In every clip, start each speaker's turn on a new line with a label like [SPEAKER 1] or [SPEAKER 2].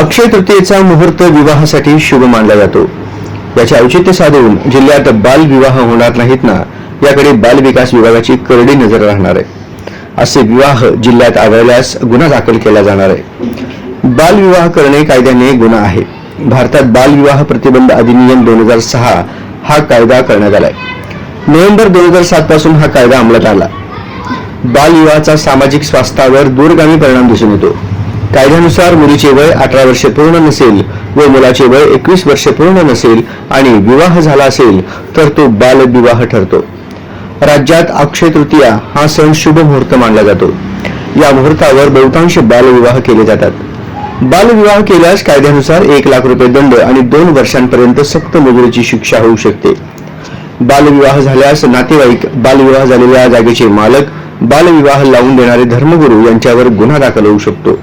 [SPEAKER 1] अक्षय तृतीयेचा मुहूर्त विवाहासाठी शुभ मानला जातो. याचे औचित्य साधून जिल्ह्यात बाल विवाह होणार नाहीत ना याकडे बाल विकास विभागाची करडी नजर राहणार आहे. असे विवाह जिल्ह्यात आढळल्यास गुन्हा दाखल केला जाणार आहे. बालविवाह करणे कायद्याने गुन्हा आहे. भारतात बालविवाह प्रतिबंध अधिनियम दोन हजार सहा हा कायदा करण्यात आलाय. नोव्हेंबर दोन हजार सात पासून हा कायदा अंमलात आला बालविवाहाचा सामाजिक स्वास्थ्यावर दूरगामी परिणाम दिसून येतो. कायद्यानुसार मुलीचे वय अठरा वर्षे पूर्ण नसेल व मुलाचे वय एकवीस वर्षे पूर्ण नसेल आणि विवाह झाला असेल तर तो बालविवाह ठरतो. राज्यात अक्षय तृतीया हा सण शुभ मुहूर्त मानला जातो. या मुहूर्तावर बहुतांश बालविवाह केले जातात. बालविवाह केल्यास कायद्यानुसार एक लाख रुपये दंड आणि दोन वर्षांपर्यंत सक्त मजुरीची शिक्षा होऊ शकते. बालविवाह झाल्यास नातेवाईक बालविवाह झालेल्या जागेचे मालक बालविवाह लावून देणारे धर्मगुरू यांच्यावर गुन्हा दाखल होऊ शकतो.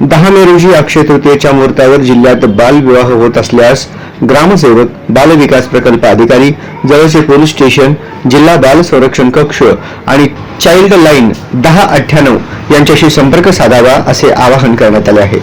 [SPEAKER 1] दहा मे रोजी अक्षय तृतीयेच्या मुहूर्तावर जिल्ह्यात बालविवाह होत असल्यास ग्रामसेवक बाल विकास प्रकल्प अधिकारी जवळचे पोलीस स्टेशन जिल्हा बाल संरक्षण कक्ष आणि चाइल्ड लाईन दहा अठ्ठ्याण्णव यांच्याशी संपर्क साधावा असे आवाहन करण्यात आले आहे.